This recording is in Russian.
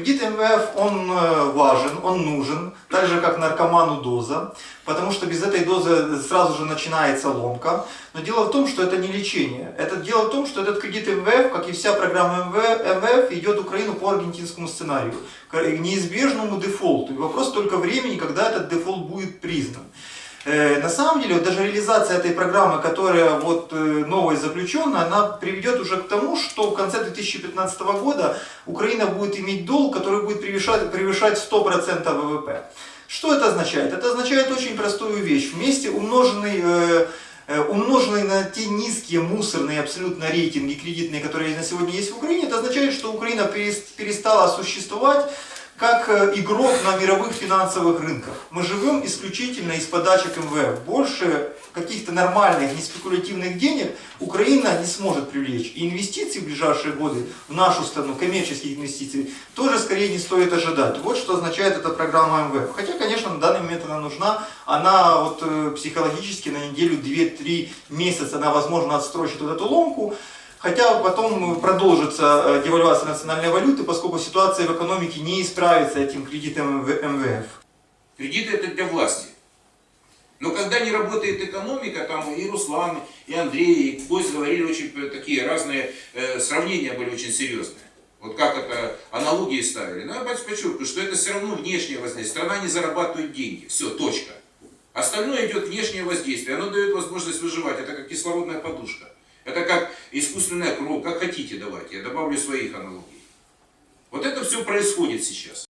кредит МВФ, он э, важен, он нужен, так же как наркоману доза, потому что без этой дозы сразу же начинается ломка. Но дело в том, что это не лечение. Это дело в том, что этот кредит МВФ, как и вся программа МВФ, МВФ идет Украину по аргентинскому сценарию, к неизбежному дефолту. И вопрос только времени, когда этот дефолт будет признан. Э, На самом деле, вот даже реализация этой программы, которая вот э, новой заключена, она приведет уже к тому, что в конце 2015 года Украина будет иметь долг, который будет превышать, превышать 100% ВВП. Что это означает? Это означает очень простую вещь. Вместе умноженный, э, э, умноженный на те низкие мусорные абсолютно рейтинги кредитные, которые на сегодня есть в Украине, это означает, что Украина перес- перестала существовать как э, игрок на мировых финансовых рынках. Мы живем исключительно из подачек МВФ. Больше каких-то нормальных, не спекулятивных денег Украина не сможет привлечь. И инвестиции в ближайшие годы в нашу страну, коммерческих инвестиций, тоже скорее не стоит ожидать. Вот что означает эта программа МВФ. Хотя, конечно, на данный момент она нужна. Она вот э, психологически на неделю, 2-3 месяца она, возможно, отстрочит вот эту ломку. Хотя потом продолжится э, девальвация национальной валюты, поскольку ситуация в экономике не исправится этим кредитом МВ- МВФ. Кредиты это для власти. Но когда не работает экономика, там и Руслан, и Андрей, и Кость говорили очень такие разные э, сравнения были очень серьезные. Вот как это аналогии ставили. Но я опять подчеркиваю, что это все равно внешнее воздействие. Страна не зарабатывает деньги. Все, точка. Остальное идет внешнее воздействие. Оно дает возможность выживать. Это как кислородная подушка. Искусственная кровь. Как хотите давайте. Я добавлю своих аналогий. Вот это все происходит сейчас.